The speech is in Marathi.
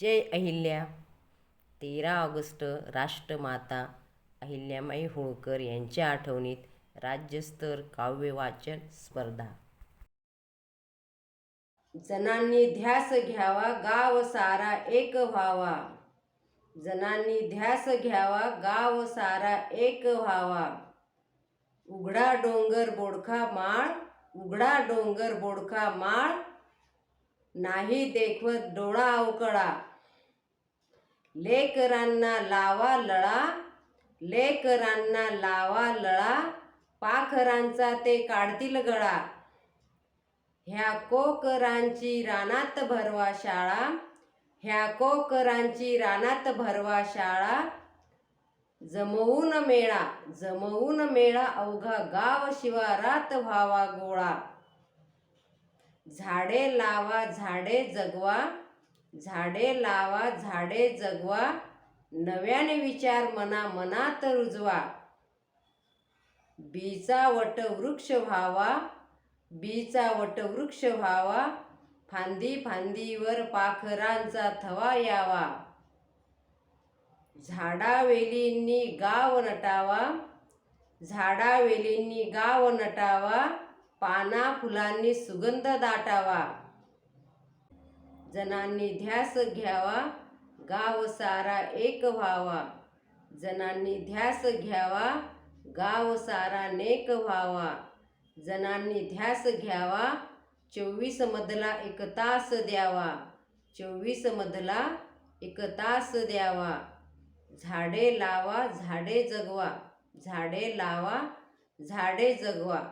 जय अहिल्या. तेरा ऑगस्ट राष्ट्रमाता अहिल्यामाई होळकर यांच्या आठवणीत राज्यस्तर काव्य वाचन स्पर्धा. जनांनी ध्यास घ्यावा गाव सारा एक व्हावा. जनांनी ध्यास घ्यावा गाव सारा एक व्हावा. उघडा डोंगर बोडखा माळ उघडा डोंगर बोडखा माळ. नाही देखवत डोळा अवकळा. लेकरांना लावा लळा लेकरांना लावा लळा पाखरांचा ते काढतील गळा. ह्या कोकरांची रानात भरवा शाळा ह्या कोकरांची रानात भरवा शाळा. जमवून मेळा जमवून मेळा अवघा गाव शिवारात व्हावा गोळा. झाडे लावा झाडे जगवा. झाडे लावा झाडे जगवा नव्याने विचार मना मनात रुजवा. बीचा वटवृक्ष व्हावा बीचा वटवृक्ष व्हावा फांदी फांदीवर पाखरांचा थवा यावा. झाडावेलींनी गाव नटावा झाडावेलींनी गाव नटावा पाना फुलांनी सुगंध दाटावा. जनांनी ध्यास घ्यावा गाव सारा एक व्हावा. जनांनी ध्यास घ्यावा गाव सारा नेक व्हावा. जनांनी ध्यास घ्यावा चोवीस मधला एक तास द्यावा. चोवीस मधला एक तास द्यावा. झाडे लावा झाडे जगवा. झाडे लावा झाडे जगवा.